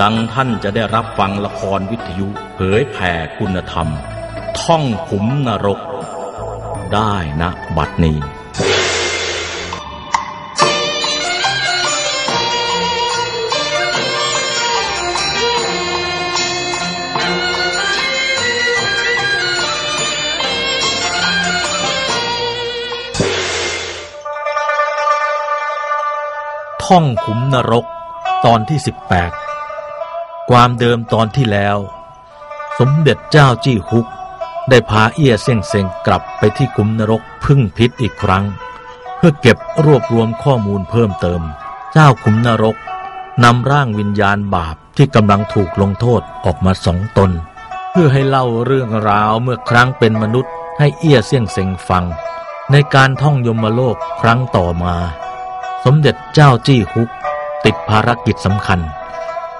ดังท่านจะได้รับฟังละครวิทยุ เผยแผ่คุณธรรม ท่องขุมนรก ได้นะบัดนี้ท่องขุมนรกตอนที่18 ความเดิมตอนที่แล้ว สมเด็จเจ้าจี้ฮุก ได้พาเอี้ยเส้งเซ็งกลับไปที่ขุมนรกพึ่งพิษอีกครั้ง เพื่อเก็บรวบรวมข้อมูลเพิ่มเติม เจ้าขุมนรกนำร่างวิญญาณบาปที่กำลังถูกลงโทษออกมาสองตน เพื่อให้เล่าเรื่องราวเมื่อครั้งเป็นมนุษย์ให้เอี้ยเสี่ยงเซ็งฟัง ในการท่องยมโลกครั้งต่อมา สมเด็จเจ้าจี้ฮุก ติดภารกิจสำคัญ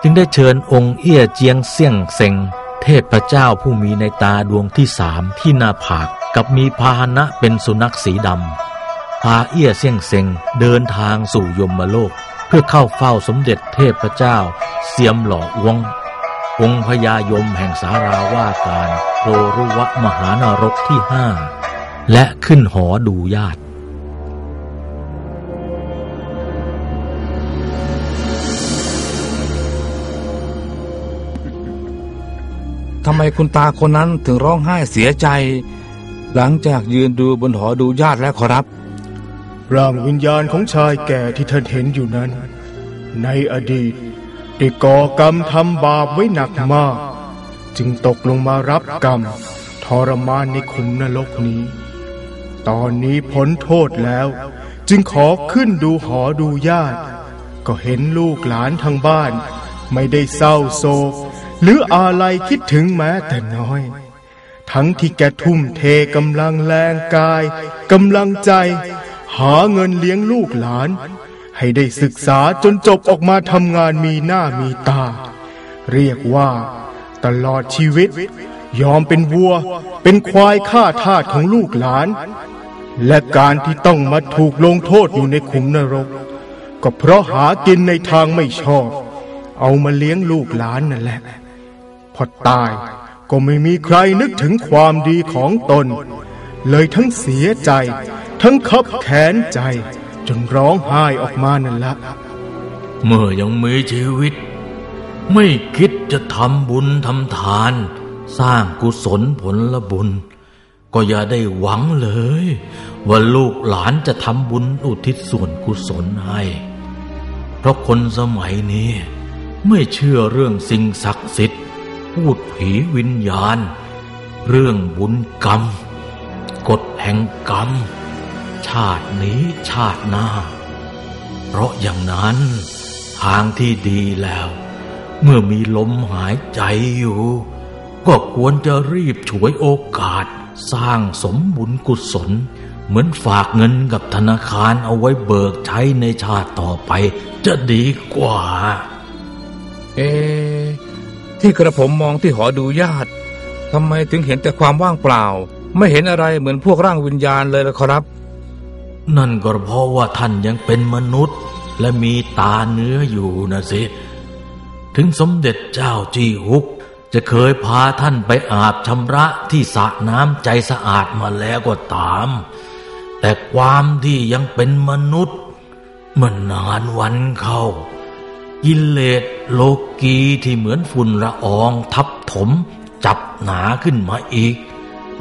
จึงได้เชิญองค์เอี้ยเจียงเสี่ยงเซงเทพเจ้าผู้มีในตาดวงที่สามที่หน้าผากกับมีพาหนะเป็นสุนัขสีดำพาเอี้ยเสี่ยงเซงเดินทางสู่ยมโลก เพื่อเข้าเฝ้าสมเด็จเทพเจ้า เสียมหล่ออวง องค์พญายมแห่งสาราว่าการโรรุวะมหานรกที่ห้าและขึ้นหอดูญาติ ทำไมคุณตาคนนั้นถึงร้องไห้เสียใจ หลังจากยืนดูบนหอดูญาติแล้วขอรับ ร่างวิญญาณของชายแก่ที่ท่านเห็นอยู่นั้น ในอดีตได้ก่อกรรมทำบาปไว้หนักมาก จึงตกลงมารับกรรมทรมานในขุมนรกนี้ ตอนนี้พ้นโทษแล้ว จึงขอขึ้นดูหอดูญาติ ก็เห็นลูกหลานทางบ้าน ไม่ได้เศร้าโศก หรืออะไรคิดถึงแม้แต่น้อย ทั้งที่แกทุ่มเทกำลังแรงกายกำลังใจ หาเงินเลี้ยงลูกหลาน ให้ได้ศึกษาจนจบออกมาทำงานมีหน้ามีตา เรียกว่า ตลอดชีวิต ยอมเป็นวัว เป็นควายฆ่าทาสของลูกหลาน และการที่ต้องมาถูกลงโทษอยู่ในขุมนรก ก็เพราะหากินในทางไม่ชอบเอามาเลี้ยงลูกหลานนั่นแหละ พอตายก็ไม่มีใครนึกถึงความดีของตน เลยทั้งเสียใจ ทั้งขับแค้นใจ จนร้องไห้ออกมานั่นละ เมื่อยังมีชีวิต ไม่คิดจะทำบุญทำทาน สร้างกุศลผลละบุญ ก็อย่าได้หวังเลย ว่าลูกหลานจะทำบุญอุทิศส่วนกุศลให้ เพราะคนสมัยนี้ ไม่เชื่อเรื่องสิ่งศักดิ์สิทธิ์ พูดผีวิญญาณ เรื่องบุญกรรม กฎแห่งกรรม ชาตินี้ชาติหน้า เพราะอย่างนั้นทางที่ดีแล้ว เมื่อมีลมหายใจอยู่ ก็ควรจะรีบฉวยโอกาสสร้างสมบุญกุศล เหมือนฝากเงินกับธนาคารเอาไว้เบิกใช้ในชาติต่อไป จะดีกว่า เอ ที่กระผมมองที่หอดูญาติทำไมถึงเห็นแต่ความว่างเปล่า ไม่เห็นอะไรเหมือนพวกร่างวิญญาณเลยละครับ นั่นก็เพราะว่าท่านยังเป็นมนุษย์ และมีตาเนื้ออยู่นะสิ ถึงสมเด็จเจ้าจีฮุก จะเคยพาท่านไปอาบชำระที่สระน้ำใจสะอาดมาแล้วก็ตาม แต่ความที่ยังเป็นมนุษย์มื่อนานวันเข้า กิเลสโลกีที่เหมือนฝุ่นละอองทับถม จับหนาขึ้นมาอีก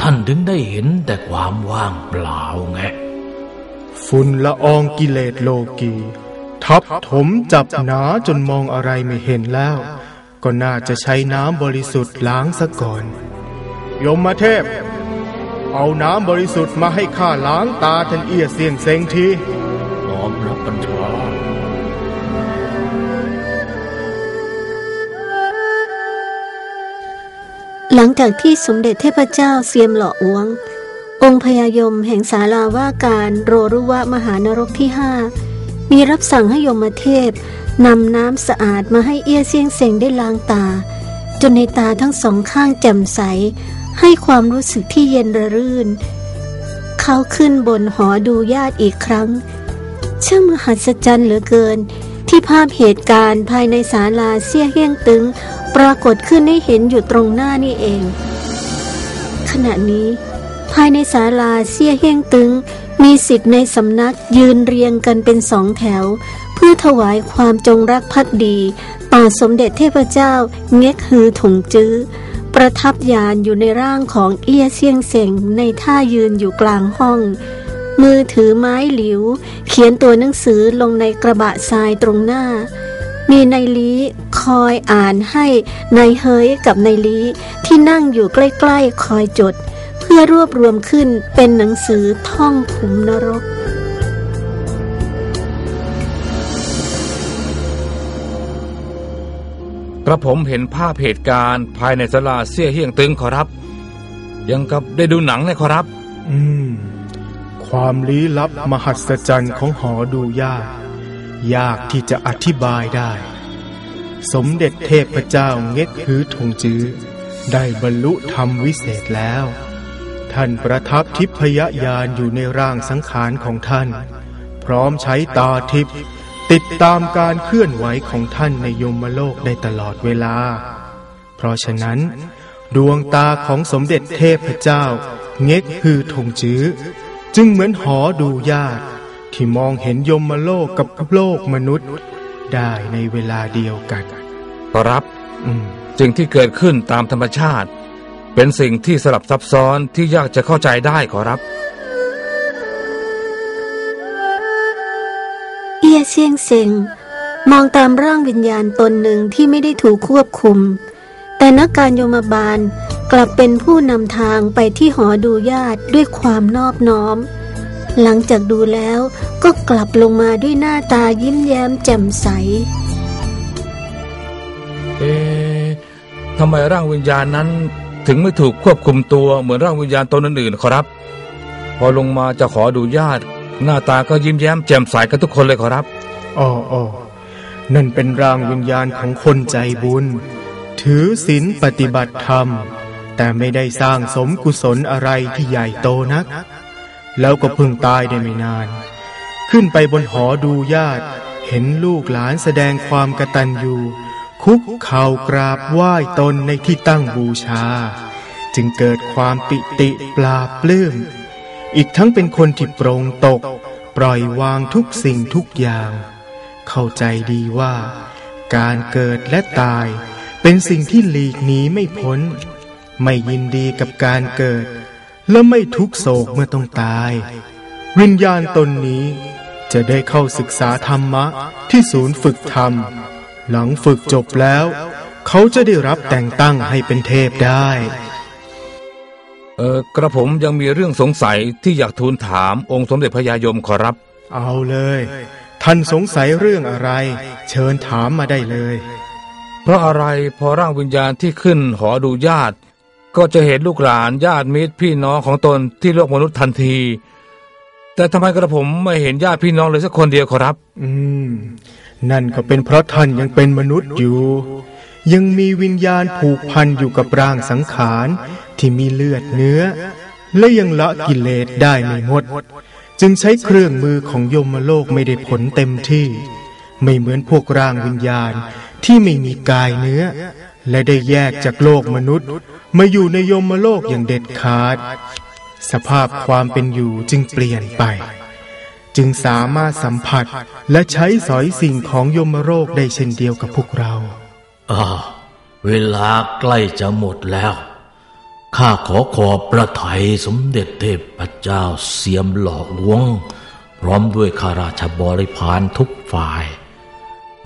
ท่านถึงได้เห็นแต่ความว่างเปล่าไงฝุ่นละอองกิเลสโลกี ทับถมจับหนาจนมองอะไรไม่เห็นแล้ว ก็น่าจะใช้น้ำบริสุทธิ์ล้างซะก่อน ยมเทพ เอาน้ำบริสุทธิ์มาให้ข้าล้างตาท่านเอียเสียงเซงที หลังจากที่สมเด็จเทพเจ้าเซียมหล่ออวง องค์พญายมแห่งศาลาว่าการโรรุวะมหานรกที่ห้ามีรับสั่งให้ยมเทพนำน้ำสะอาดมาให้เอี้ยเซียงเซงได้ล้างตา จนในตาทั้งสองข้างแจ่มใส ให้ความรู้สึกที่เย็นระรื่น เขาขึ้นบนหอดูญาติอีกครั้ง ช่างมหัศจรรย์เหลือเกิน ที่ภาพเหตุการณ์ภายในศาลาเสี้ยเฮี้ยงตึง ปรากฏขึ้นให้เห็นอยู่ตรงหน้านี่เอง ขณะนี้ ภายในศาลาเสี้ยเฮี้ยงตึง มีสิทธิ์ในสำนักยืนเรียงกันเป็นสองแถว เพื่อถวายความจงรักภักดี ต่อสมเด็จเทพเจ้าเง็กฮือถงจื้อประทับยานอยู่ในร่างของเอี้ยเซียงเซ็งในท่ายืนอยู่กลางห้อง มือถือไม้หลิว เขียนตัวหนังสือลงในกระบะทรายตรงหน้า มีนายลีคอยอ่านให้นายเฮยกับนายลีที่นั่งอยู่ใกล้ๆคอยจด เพื่อรวบรวมขึ้นเป็นหนังสือท่องขุมนรกกระผมเห็นภาพเหตุการณ์ภายในศาลาเสี้ยเฮียงตึงขอรับ ยังกับได้ดูหนังเลยขอรับ อืม ความลี้ลับมหัศจรรย์ของหอดูยาก ยากที่จะอธิบายได้ สมเด็จเทพเจ้าเง็กฮือทงจื้อได้บรรลุธรรมวิเศษแล้ว ท่านประทับทิพยญาณอยู่ในร่างสังขารของท่าน พร้อมใช้ตาทิพติดตามการเคลื่อนไหวของท่านในยมโลกได้ตลอดเวลา เพราะฉะนั้น ดวงตาของสมเด็จเทพเจ้า เง็กฮือทงจื้อ จึงเหมือนหอดูญาติที่มองเห็นยมโลกกับโลกมนุษย์ ได้ในเวลาเดียวกันขอรับอืมสิ่งที่เกิดขึ้นตามธรรมชาติ เป็นสิ่งที่สลับซับซ้อนที่ยากจะเข้าใจได้ขอรับ เอียเซียงเซ็งมองตามร่างวิญญาณตนหนึ่งที่ไม่ได้ถูกควบคุม แต่นักการโยมบาล กลับเป็นผู้นำทางไปที่หอดูญาติด้วยความนอบน้อม หลังจากดูแล้วก็กลับลงมาด้วยหน้าตายิ้มแย้มแจ่มใส เอ๊ะทำไมร่างวิญญาณนั้น ถึงไม่ถูกควบคุมตัวเหมือนร่างวิญญาณตนอื่นๆขอรับ พอลงมาจะขอดูญาติ หน้าตาก็ยิ้มแย้มแจ่มใสกันทุกคนเลยขอรับอ๋อออนั่นเป็นร่างวิญญาณของคนใจบุญ ถือศีลปฏิบัติธรรม แต่ไม่ได้สร้างสมกุศลอะไรที่ใหญ่โตนัก แล้วก็เพิ่งตายได้ไม่นาน ขึ้นไปบนหอดูญาติ เห็นลูกหลานแสดงความกตัญญูคุกเข่ากราบไหว้ตนในที่ตั้งบูชา จึงเกิดความปิติปลาปลื้ม อีกทั้งเป็นคนที่โปร่งตก ปล่อยวางทุกสิ่งทุกอย่าง เข้าใจดีว่า การเกิดและตายเป็นสิ่งที่หลีกหนีไม่พ้น ไม่ยินดีกับการเกิด และไม่ทุกโศกเมื่อต้องตาย วิญญาณตนนี้จะได้เข้าศึกษาธรรมะที่ศูนย์ฝึกธรรม หลังฝึกจบแล้ว เขาจะได้รับแต่งตั้งให้เป็นเทพได้ เออกระผมยังมีเรื่องสงสัยที่อยากทูลถามองค์สมเด็จพระยายมขอรับ เอาเลย ท่านสงสัยเรื่องอะไร เชิญถามมาได้เลย เพราะอะไรพอร่างวิญญาณที่ขึ้นหอดูญาติ ก็จะเห็นลูกหลานญาติมิตรพี่น้องของตนที่โลกมนุษย์ทันที แต่ทำไมกระผมไม่เห็นญาติพี่น้องเลยสักคนเดียวขอรับ อืม นั่นก็เป็นเพราะท่านยังเป็นมนุษย์อยู่ ยังมีวิญญาณผูกพันอยู่กับร่างสังขารที่มีเลือดเนื้อ และยังละกิเลสได้ไม่หมด จึงใช้เครื่องมือของยมโลกไม่ได้ผลเต็มที่ ไม่เหมือนพวกร่างวิญญาณที่ไม่มีกายเนื้อ และได้แยกจากโลกมนุษย์ มาอยู่ในยมโลกอย่างเด็ดขาด สภาพความเป็นอยู่จึงเปลี่ยนไป จึงสามารถสัมผัสและใช้สอยสิ่งของยมโรคได้เช่นเดียวกับพวกเราอ่าเวลาใกล้จะหมดแล้ว ข้าขอขอบพระทัยสมเด็จเทพเจ้าเสียมหล่อหลวง พร้อมด้วยข้าราชบริพารทุกฝ่าย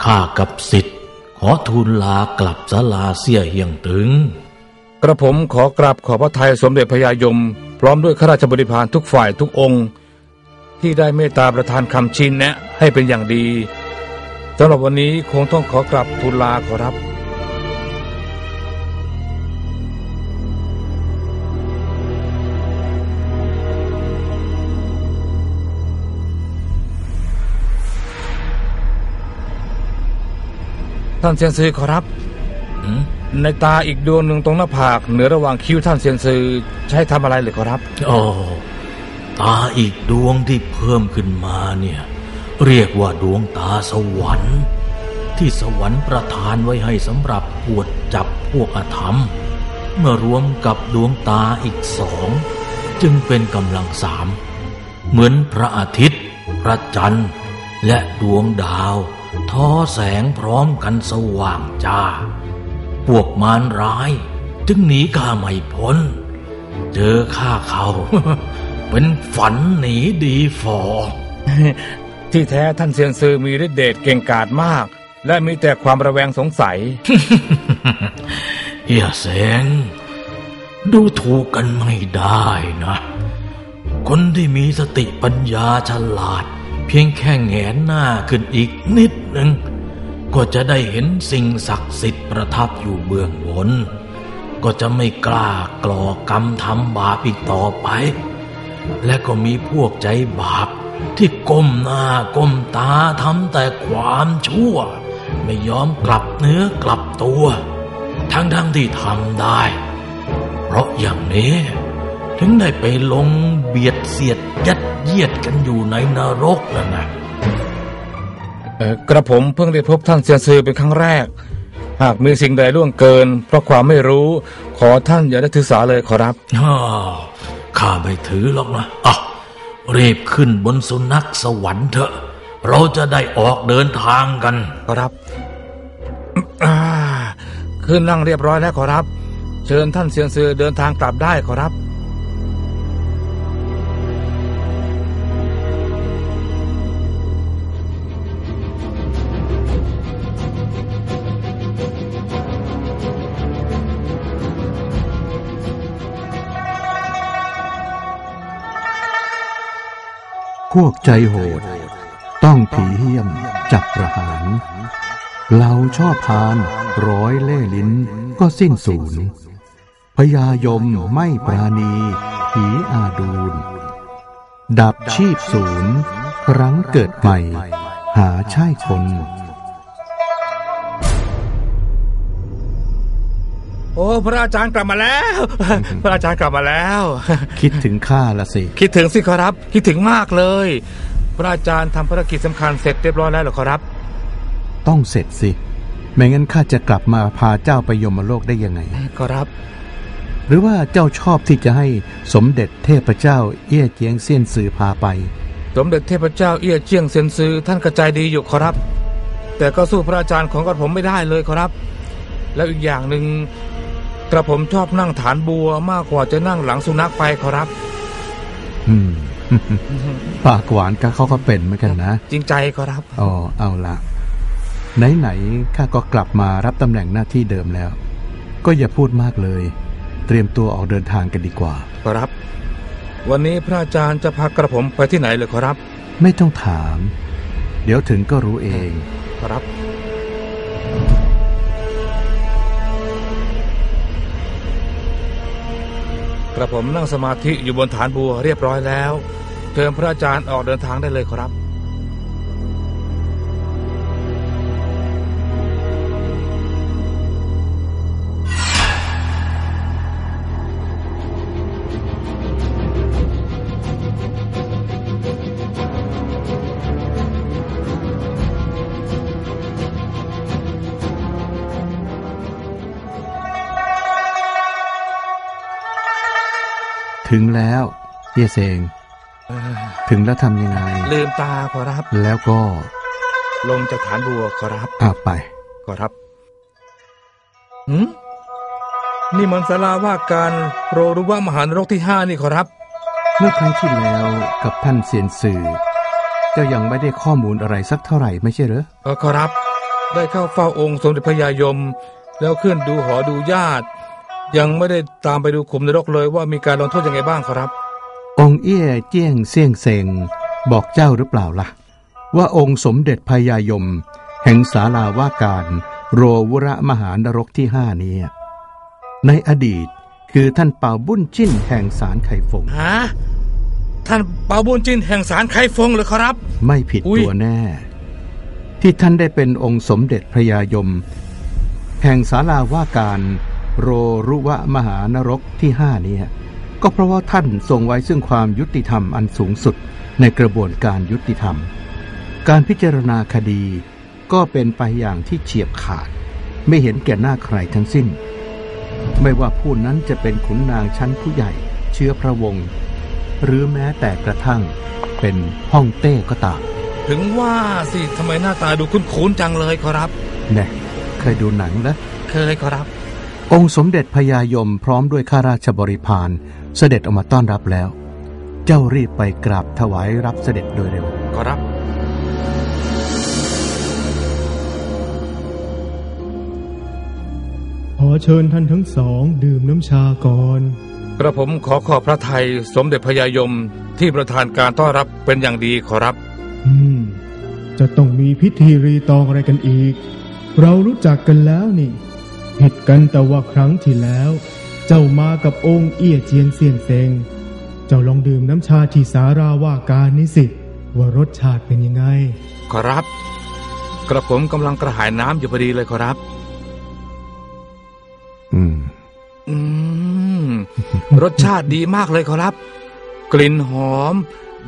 ข้ากับสิทธิ์ขอทูลลากลับสลาเสียเหียงถึง กระผมขอกราบขอพระทัยสมเด็จพระยายม พร้อมด้วยข้าราชบริพารทุกฝ่ายทุกองค์ ที่ได้เมตตาประทานคำชินแนะให้เป็นอย่างดีสำหรับวันนี้คงต้องขอกราบทูลลาขอรับท่านเซียนซือขอรับหืม ในตาอีกดวงหนึ่งตรงหน้าผาก เหนือระหว่างคิ้วท่านเซียนซือใช้ทำอะไรเลยขอรับโอ้ตาอีกดวงที่เพิ่มขึ้นมาเนี่ย เรียกว่าดวงตาสวรรค์ ที่สวรรค์ประทานไว้ให้สำหรับปวดจับพวกอธรรม เมื่อรวมกับดวงตาอีกสอง จึงเป็นกำลังสาม เหมือนพระอาทิตย์ พระจันทร์ และดวงดาว ท้อแสงพร้อมกันสว่างจ้า วกมารร้าย จึงหนีข้าไม่พ้น เจอข้าเขา เป็นฝันหนีดีฟอ ที่แท้ท่านเซียนซือมีฤทธิเดชเก่งกาจมาก และมีแต่ความระแวงสงสัย เฮียเสงดูถูกกันไม่ได้นะ คนที่มีสติปัญญาฉลาด เพียงแค่แงนหน้าขึ้นอีกนิดหนึ่ง ก็จะได้เห็นสิ่งศักดิ์สิทธิ์ประทับอยู่เบื้องบน ก็จะไม่กล้ากลอกรรมทำบาปอีกต่อไป และก็มีพวกใจบาปที่ก้มหน้าก้มตาทำแต่ความชั่ว ไม่ยอมกลับเนื้อกลับตัว ทั้งทั้งๆที่ทำได้ เพราะอย่างนี้ ถึงได้ไปลงเบียดเสียดยัดเยียดกันอยู่ในนรกนั่นนะ กระผมเพิ่งได้พบท่านเซียนซือเป็นครั้งแรก หากมีสิ่งใดล่วงเกิน เพราะความไม่รู้ขอท่านอย่าได้ถือสาเลยขอรับอ้าวข้าไม่ถือหรอกนะอะรีบขึ้นบนสุนัขสวรรค์เถอะ เราจะได้ออกเดินทางกันขอรับอ่าขึ้นนั่งเรียบร้อยแล้วขอรับ เชิญท่านเซียนซือเดินทางกลับได้ขอรับ พวกใจโหด ต้องผีเหี้ยมจับประหารเราชอบพานร้อยเล่ลิ้นก็สิ้นสูญพยายมไม่ปราณีผีอาดูลดับชีพศูนย์ครั้งเกิดใหม่ หาใช่คน โอ้พระอาจารย์กลับมาแล้ว พระอาจารย์กลับมาแล้ว คิดถึงข้าละสิ คิดถึงสิขอรับ คิดถึงมากเลย พระอาจารย์ทำภารกิจสำคัญเสร็จเรียบร้อยแล้วเหรอขอรับ ต้องเสร็จสิ ไม่งั้นข้าจะกลับมาพาเจ้าไปยมโลกได้ยังไงขอรับ หรือว่าเจ้าชอบที่จะให้สมเด็จเทพเจ้าเอี้ยเจียงเซียนสื่อพาไป สมเด็จเทพเจ้าเอี้ยเจียงเซียนซือท่านกระจายดีอยู่ขอรับ แต่ก็สู้พระอาจารย์ของกระผมไม่ได้เลยขอรับ แล้วอีกอย่างหนึ่ง กระผมชอบนั่งฐานบัวมากกว่าจะนั่งหลังสุนัขไปขอรับ อืม ปากหวานก็เขาก็เป็นเหมือนกันนะ จริงใจขอรับ อ๋อ เอาละไหนๆข้าก็กลับมารับตำแหน่งหน้าที่เดิมแล้ว ก็อย่าพูดมากเลย เตรียมตัวออกเดินทางกันดีกว่า ขอรับ วันนี้พระอาจารย์จะพากระผมไปที่ไหนเลยขอรับ ไม่ต้องถาม เดี๋ยวถึงก็รู้เอง ขอรับ ระผมนั่งสมาธิอยู่บนฐานบัวเรียบร้อยแล้วเชิญพระอาจารย์ออกเดินทางได้เลยครับ ถึงแล้วเฮียเซงถึงแล้วทำยังไง ลืมตาขอรับ แล้วก็ ลงจากฐานบัวขอรับอาไปขอรับหืมนี่มันศาลาว่าการโรรุวะมหานรกที่ห้านี่ขอรับ เมื่อครั้งที่แล้วกับท่านเซียนสื่อ เจ้ายังไม่ได้ข้อมูลอะไรสักเท่าไหร่ไม่ใช่เหรอเออขอรับ ได้เข้าเฝ้าองค์สมเด็จพระยายม แล้วขึ้นดูหอดูญาติ ยังไม่ได้ตามไปดูขุมนรกเลยว่ามีการลงโทษยังไงบ้างขอรับ องค์เอี้ยเจี้ยงเซี่ยงเซงบอกเจ้าหรือเปล่าล่ะ ว่าองค์สมเด็จพญายม แห่งศาลาว่าการ โรวระมหานรกที่ห้านี้ในอดีตคือท่านเป่าบุญจิ้นแห่งสารไข่ฟงฮะท่านเปาบุญจินแห่งสารไคฟงเลยขอรับ ไม่ผิดอุ๊ยตัวแน่ ที่ท่านได้เป็นองค์สมเด็จพระยายม แห่งศาลาว่าการ โรรุวะมหานรกที่ห้านี้ก็เพราะว่าท่านทรงไว้ซึ่งความยุติธรรมอันสูงสุดในกระบวนการยุติธรรม การพิจารณาคดีก็เป็นไปอย่างที่เฉียบขาด ไม่เห็นแก่หน้าใครทั้งสิ้น ไม่ว่าผู้นั้นจะเป็นขุนนางชั้นผู้ใหญ่ เชื้อพระวงศ์หรือแม้แต่กระทั่งเป็นห้องเต้ก็ตาม ถึงว่าสิทำไมหน้าตาดูคุ้นๆจังเลยขอรับแน่เคยดูหนังแล้วเคยขอรับ องค์สมเด็จพญายมพร้อมด้วยข้าราชบริพารเสด็จออกมาต้อนรับแล้ว เจ้ารีบไปกราบถวายรับเสด็จโดยเร็ว ขอรับ ขอเชิญท่านทั้งสองดื่มน้ำชาก่อน กระผมขอขอบพระทัยสมเด็จพญายมที่ประธานการต้อนรับเป็นอย่างดีขอรับ อืม จะต้องมีพิธีรีตองอะไรกันอีก เรารู้จักกันแล้วนี่ ผิดกันแต่ว่าครั้งที่แล้ว เจ้ามากับองค์เอี้ยเจียงเซียนเซงเจ้าลองดื่มน้ำชาที่สาราว่าการนี้สิว่ารสชาติเป็นยังไง ขอรับ กระผมกำลังกระหายน้ำอยู่พอดีเลยขอรับ อืม อืม รสชาติดีมากเลยขอรับ กลิ่นหอม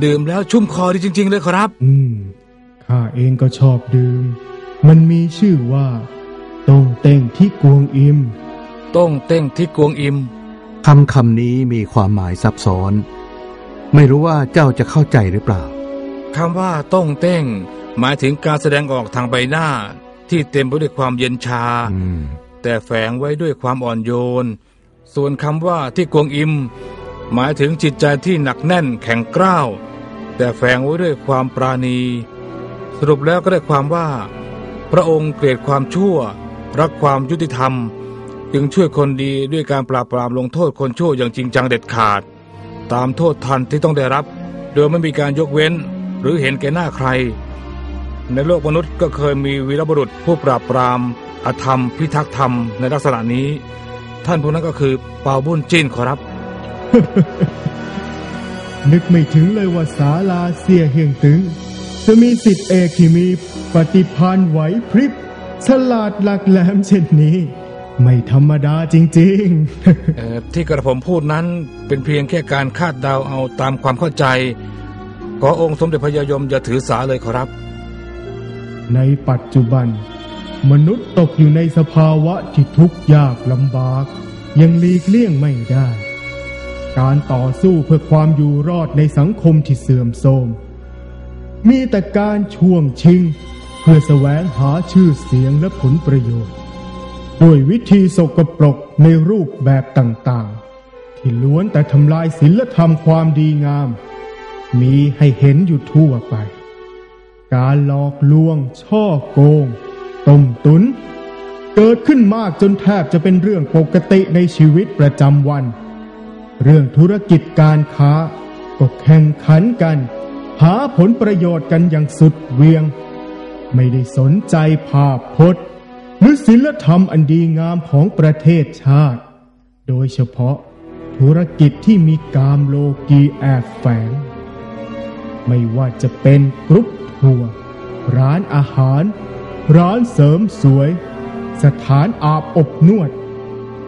ดื่มแล้วชุ่มคอดีจริง ๆ เลยขอรับ อืม ข้าเองก็ชอบดื่ม มันมีชื่อว่า ตงเต็งที่กวงอิม ต้งเต้งที่กวงอิมคำคำนี้มีความหมายซับซ้อน ไม่รู้ว่าเจ้าจะเข้าใจหรือเปล่าคำว่าต้งเต้ง หมายถึงการแสดงออกทางใบหน้า ที่เต็มไปด้วยความเย็นชาอืมแต่แฝงไว้ด้วยความอ่อนโยน ส่วนคำว่าที่กวงอิม หมายถึงจิตใจที่หนักแน่นแข็งกร้าว แต่แฝงไว้ด้วยความปราณี สรุปแล้วก็ได้ความว่า พระองค์เกลียดความชั่ว รักความยุติธรรม จึงช่วยคนดีด้วยการปราบปรามลงโทษคนชั่วอย่างจริงจังเด็ดขาด ตามโทษทันที่ต้องได้รับ โดยไม่มีการยกเว้นหรือเห็นแก่หน้าใคร ในโลกมนุษย์ก็เคยมีวีรบุรุษผู้ปราบปรามอธรรม พิทักษ์ธรรมในลักษณะนี้ ท่านผู้นั้นก็คือเปาบุญจินขอรับ นึกไม่ถึงเลยว่าศาลาเสียเฮียงตึง จะมีสิทธิเอกที่มีปฏิภาณไหวพริบ ฉลาดหลักแหลมเช่นนี้ ไม่ธรรมดาจริงๆเอ่อที่กระผมพูดนั้นเป็นเพียงแค่การคาดเดาเอาตามความเข้าใจ ขอองค์สมเด็จพระยายมอย่าถือสาเลยขอรับ ในปัจจุบัน มนุษย์ตกอยู่ในสภาวะที่ทุกข์ยากลำบาก ยังหลีกเลี่ยงไม่ได้ การต่อสู้เพื่อความอยู่รอดในสังคมที่เสื่อมโทรมมีแต่การช่วงชิง เพื่อแสวงหาชื่อเสียงและผลประโยชน์ด้วยวิธีสกปรกในรูปแบบต่างๆ ที่ล้วนแต่ทำลายศีลธรรมความดีงาม มีให้เห็นอยู่ทั่วไป การหลอกลวง ช่อโกง ต้มตุน เกิดขึ้นมากจนแทบจะเป็นเรื่องปกติในชีวิตประจำวัน เรื่องธุรกิจการค้าก็แข่งขันกัน หาผลประโยชน์กันอย่างสุดเวียง ไม่ได้สนใจภาพพจน์ หรือศิลธรรมอันดีงามของประเทศชาติ โดยเฉพาะธุรกิจที่มีกามโลกีแอบแฝง ไม่ว่าจะเป็นกรุ๊ปทัวร์ร้านอาหาร ร้านเสริมสวย สถานอาบอบนวด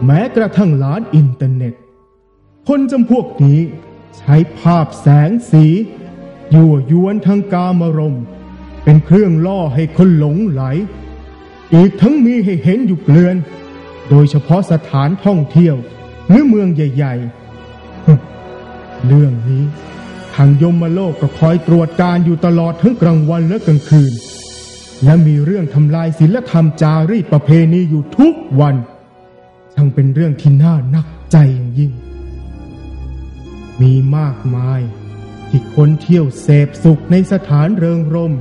แม้กระทั่งร้านอินเทอร์เน็ต คนจำพวกนี้ใช้ภาพแสงสี ยั่วยวนทางกามรมณ์ เป็นเครื่องล่อให้คนหลงไหล อีกทั้งมีให้เห็นอยู่เกลือน โดยเฉพาะสถานท่องเที่ยวหรือเมืองใหญ่ ๆ เรื่องนี้ทางยมโลกก็คอยตรวจการอยู่ตลอดทั้งกลางวันและกลางคืน และมีเรื่องทำลายศีลธรรมจารีตประเพณีอยู่ทุกวันทั้งเป็นเรื่องที่น่านักใจอย่างยิ่ง มีมากมายที่คนเที่ยวเสพสุขในสถานเริงรมย์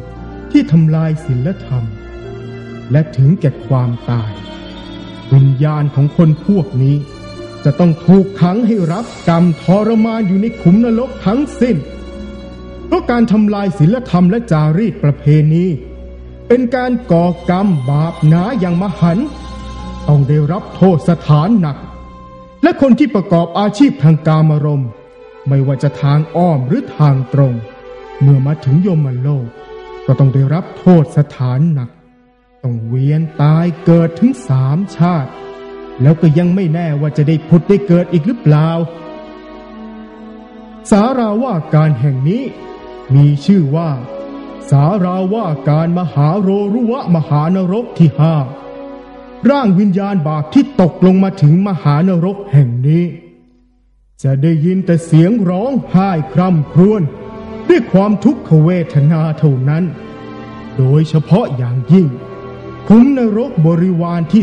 ที่ทำลายศีลธรรม และถึงแก่ความตาย วิญญาณของคนพวกนี้ จะต้องถูกขังให้รับกรรมทรมานอยู่ในขุมนรกทั้งสิ้น เพราะการทำลายศีลธรรมและจารีตประเพณี เป็นการก่อกรรมบาปหนาอย่างมหันต์ต้องได้รับโทษสถานหนัก และคนที่ประกอบอาชีพทางการมรม ไม่ว่าจะทางอ้อมหรือทางตรง เมื่อมาถึงยมโลก ก็ต้องได้รับโทษสถานหนัก ต้องเวียนตายเกิดถึงสามชาติ แล้วก็ยังไม่แน่ว่าจะได้ผุดได้เกิดอีกหรือเปล่า สาราว่าการแห่งนี้ มีชื่อว่า สาราว่าการมหาโรรุวะมหานรกที่ห้าร่างวิญญาณบาปที่ตกลงมาถึงมหานรกแห่งนี้ จะได้ยินแต่เสียงร้องไห้คร่ำครวญ ด้วยความทุกขเวทนาเท่านั้น โดยเฉพาะอย่างยิ่งขุมนรกบริวารที่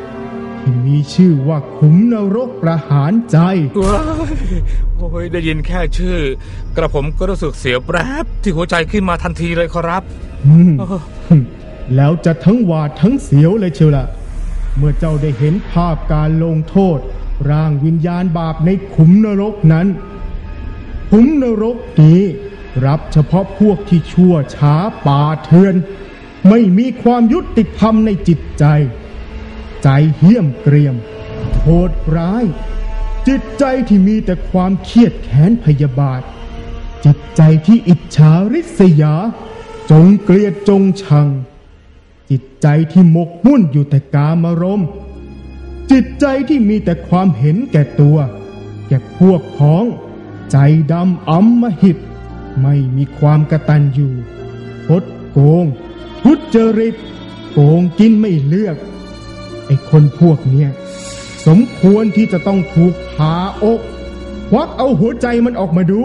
16 ที่มีชื่อว่าขุมนรกประหารใจ ว้ายโอ้ยได้ยินแค่ชื่อ กระผมก็รู้สึกเสียวแปรบที่หัวใจขึ้นมาทันทีเลยครับ อืม แล้วจะทั้งหวาดทั้งเสียวเลยเชียวล่ะเมื่อเจ้าได้เห็นภาพการลงโทษ ร่างวิญญาณบาปในขุมนรกนั้น ขุมนรกนี้ รับเฉพาะพวกที่ชั่วช้าป่าเถื่อน ไม่มีความยุติธรรมในจิตใจ ใจเหี้ยมเกรียมโหดร้าย จิตใจที่มีแต่ความเครียดแค้นพยาบาท จิตใจที่อิจฉาริษยา จงเกลียดจงชัง จิตใจที่หมกมุ่นอยู่แต่กามารมณ์ จิตใจที่มีแต่ความเห็นแก่ตัว แก่พวกพ้อง ใจดำอำมหิต ไม่มีความกระตันอยู่คดโกง ทุจริต โกงกินไม่เลือก ไอ้คนพวกเนี้ยสมควรที่จะต้องถูกผ่าอกควักเอาหัวใจมันออกมาดู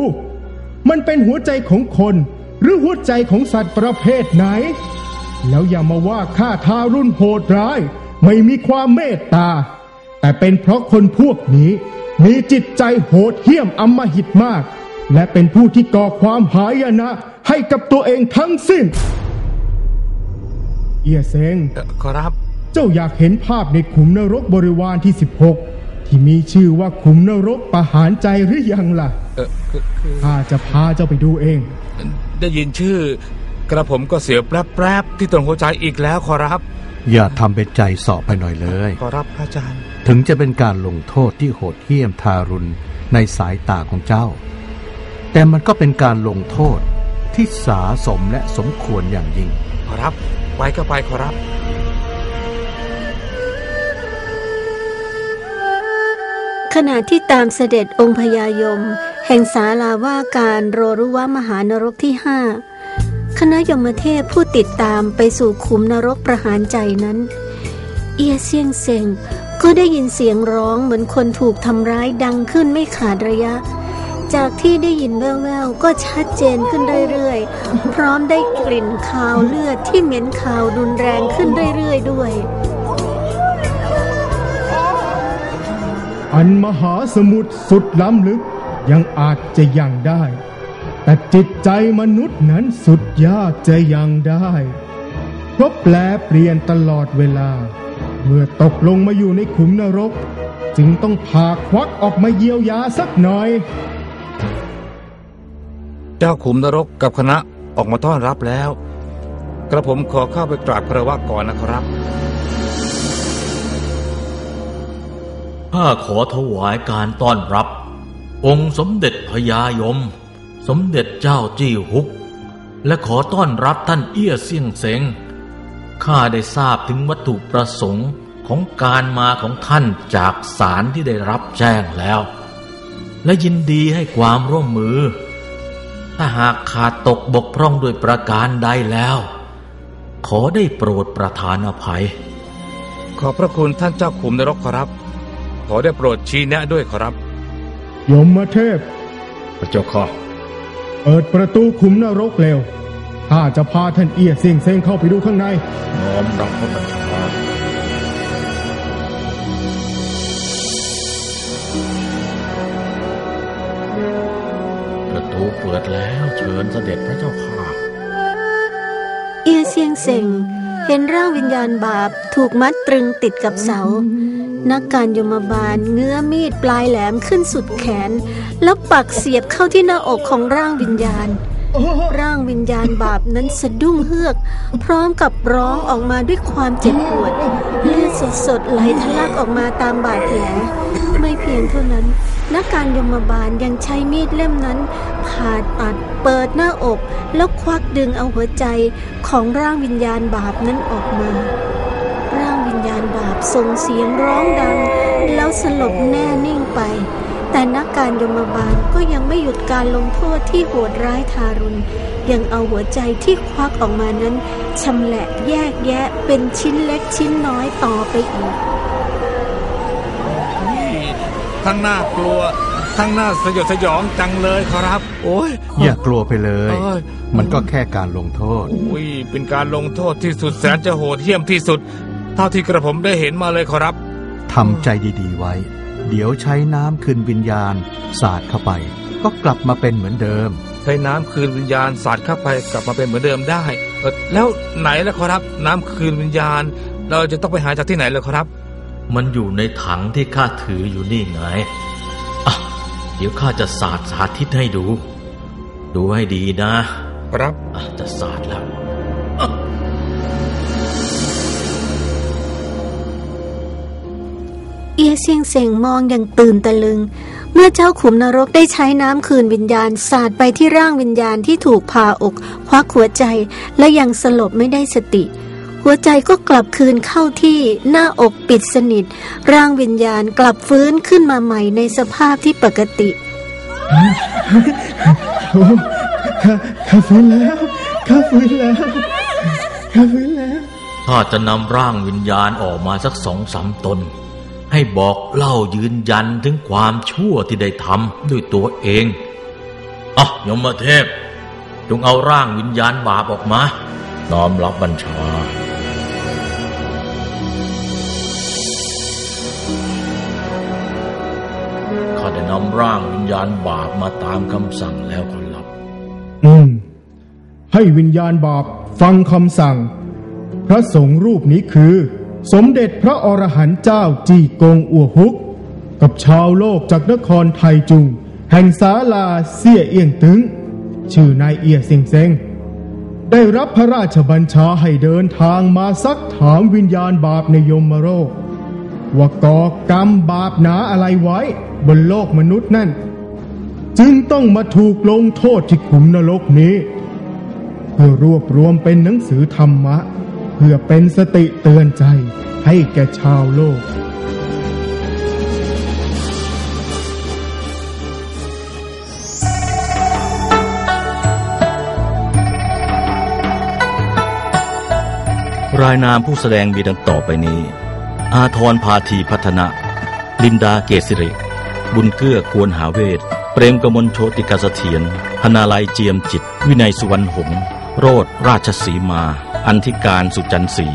มันเป็นหัวใจของคน หรือหัวใจของสัตว์ประเภทไหน แล้วอย่ามาว่าข้าทารุณโหดร้าย ไม่มีความเมตตา แต่เป็นเพราะคนพวกนี้ มีจิตใจโหดเหี้ยมอำมหิตมาก และเป็นผู้ที่ก่อความหายนะให้กับตัวเองทั้งสิ้น เอียเซงเอ่อครับ เจ้าอยากเห็นภาพในขุมนรกบริวารที่ 16 ที่มีชื่อว่าขุมนรกประหารใจหรือยังล่ะเออคือคือข้าจะพาเจ้าไปดูเอง ได้ยินชื่อกระผมก็เสียวแปรบๆที่ตรงหัวใจอีกแล้วขอรับ อย่าทำเป็นใจสอบไปหน่อยเลย ขอรับพระอาจารย์ ถึงจะเป็นการลงโทษที่โหดเหี้ยมทารุณในสายตาของเจ้า แต่มันก็เป็นการลงโทษที่สาสมและสมควรอย่างยิ่ง ขอรับ ไปก็ไปขอรับ ขณะที่ตามเสด็จองค์พญายม แห่งศาลาว่าการโรรุวะมหานรกที่ห้าคณะยมเทพผู้ติดตามไปสู่ขุมนรกประหารใจนั้น เอียเซียงเซงก็ได้ยินเสียงร้องเหมือนคนถูกทำร้ายดังขึ้นไม่ขาดระยะ จากที่ได้ยินแว่วๆก็ชัดเจนขึ้นเรื่อยๆ พร้อมได้กลิ่นคาวเลือดที่เหม็นคาวรุนแรงขึ้นเรื่อยๆด้วย อันมหาสมุทรสุดล้ำลึกยังอาจจะยังได้ แต่จิตใจมนุษย์นั้นสุดยากจะยังได้เพราะแปลเปลี่ยนตลอดเวลา เมื่อตกลงมาอยู่ในขุมนรก จึงต้องพาควักออกมาเยียวยาสักหน่อย เจ้าขุมนรกกับคณะออกมาต้อนรับแล้ว กระผมขอเข้าไปกราบคารวะก่อนนะครับข้าขอถวายการต้อนรับ องค์สมเด็จพญายม สมเด็จเจ้าจี้ฮุก และขอต้อนรับท่านเอี้ยเซี่ยงเสงข้าได้ทราบถึงวัตถุประสงค์ของการมาของท่านจากสารที่ได้รับแจ้งแล้ว และยินดีให้ความร่วมมือ ถ้าหากขาดตกบกพร่องด้วยประการใดแล้ว ขอได้โปรดประทานอภัย ขอบพระคุณท่านเจ้าขุมนรกขอรับ ขอได้โปรดชี้แนะด้วยขอรับ ยมเทพ พระเจ้าค่ะปิดประตูขุมนรกเร็วข้าจะพาท่านเอียเสียงเซงเข้าไปดูข้างใน น้อมรับพระบัญชา เปิดแล้วเชิญเสด็จพระเจ้าค่ะ เอียเซียงเซ็งเห็นร่างวิญญาณบาปถูกมัดตรึงติดกับเสา นักการยมบาลเงื้อมีดปลายแหลมขึ้นสุดแขน แล้วปักเสียบเข้าที่หน้าอกของร่างวิญญาณ ร่างวิญญาณบาปนั้นสะดุ้งเฮือก พร้อมกับร้องออกมาด้วยความเจ็บปวด เลือดสดๆไหลทะลักออกมาตามบาดแผลไม่เพียงเท่านั้น นักการยมบาลยังใช้มีดเล่มนั้น ผ่าตัดเปิดหน้าอก แล้วควักดึงเอาหัวใจของร่างวิญญาณบาปนั้นออกมา ร่างวิญญาณบาปส่งเสียงร้องดัง แล้วสลบแน่นิ่งไป แต่นักการยมบาลก็ยังไม่หยุดการลงโทษที่โหดร้ายทารุณยังเอาหัวใจที่ควักออกมานั้นชำแหละแยกแยะเป็นชิ้นเล็กชิ้นน้อยต่อไปอีก ทั้งน่ากลัว ทั้งน่าสยดสยองจังเลยครับ โอ้ยอย่ากลัวไปเลยเอ้ยมันก็แค่การลงโทษอุ้ยเป็นการลงโทษที่สุดแสนจะโหดเหี้ยมที่สุด เท่าที่กระผมได้เห็นมาเลยครับทำใจดีๆไว้ เดี๋ยวใช้น้ำคืนวิญญาณ สาดเข้าไป ก็กลับมาเป็นเหมือนเดิม ใช้น้ำคืนวิญญาณสาดเข้าไปกลับมาเป็นเหมือนเดิมได้เอ่อแล้วไหนล่ะครับ น้ำคืนวิญญาณ เราจะต้องไปหาจากที่ไหนล่ะครับ มันอยู่ในถังที่ข้าถืออยู่นี่ไงอะเดี๋ยวข้าจะสาดสาธิตให้ดู ดูให้ดีนะ ครับอะจะสาดแล้วเอียเซียงเซ็งมองอย่างตื่นตะลึง เมื่อเจ้าขุมนรกได้ใช้น้ำคืนวิญญาณสาดไปที่ร่างวิญญาณที่ถูกพาอกควักหัวใจและยังสลบไม่ได้สติ หัวใจก็กลับคืนเข้าที่หน้าอกปิดสนิท ร่างวิญญาณกลับฟื้นขึ้นมาใหม่ในสภาพที่ปกติโอ้ข้าข้าฟื้นแล้วข้าฟื้นแล้วข้าฟื้นแล้วข้าจะนำร่างวิญญาณออกมาสักสองสามตน ให้บอกเล่ายืนยันถึงความชั่วที่ได้ทำด้วยตัวเองอะยมเทพ จงเอาร่างวิญญาณบาปออกมา น้อมรับบัญชา ข้าได้นำร่างวิญญาณบาปมาตามคำสั่งแล้วขอรับ อืม ให้วิญญาณบาปฟังคำสั่ง พระสงฆ์รูปนี้คือ สมเด็จพระอรหันต์เจ้าจีกงอัวฮุก กับชาวโลกจากนครไทจุง แห่งศาลาเสี่ยเอียงตึง ชื่อนายเอียเซงเซง ได้รับพระราชบัญชาให้เดินทางมาซักถามวิญญาณบาปในยมโรกว่าก่อกรรมบาปหนาอะไรไว้บนโลกมนุษย์นั่น จึงต้องมาถูกลงโทษที่ขุมนรกนี้ เพื่อรวบรวมเป็นหนังสือธรรมะ เพื่อเป็นสติเตือนใจให้แก่ชาวโลก รายนามผู้แสดงมีดังต่อไปนี้ อาทรพาธีพัฒนะ ลินดาเกษิริบุญเกื้อควรหาเวท เปรมกมลโชติกาเสถียรพนาลัยเจียมจิต วินัยสุวรรณหงษ์โรดราชสีมา อันธิการสุจันทร์ศรี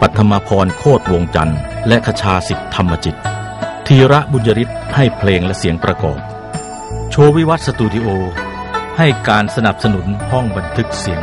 ปัทมาพรโคตรวงจันทร์และขชาสิทธธรรมจิต ธีระบุญยริศให้เพลงและเสียงประกอบ โชววิวัฒสตูดิโอ ให้การสนับสนุนห้องบันทึกเสียง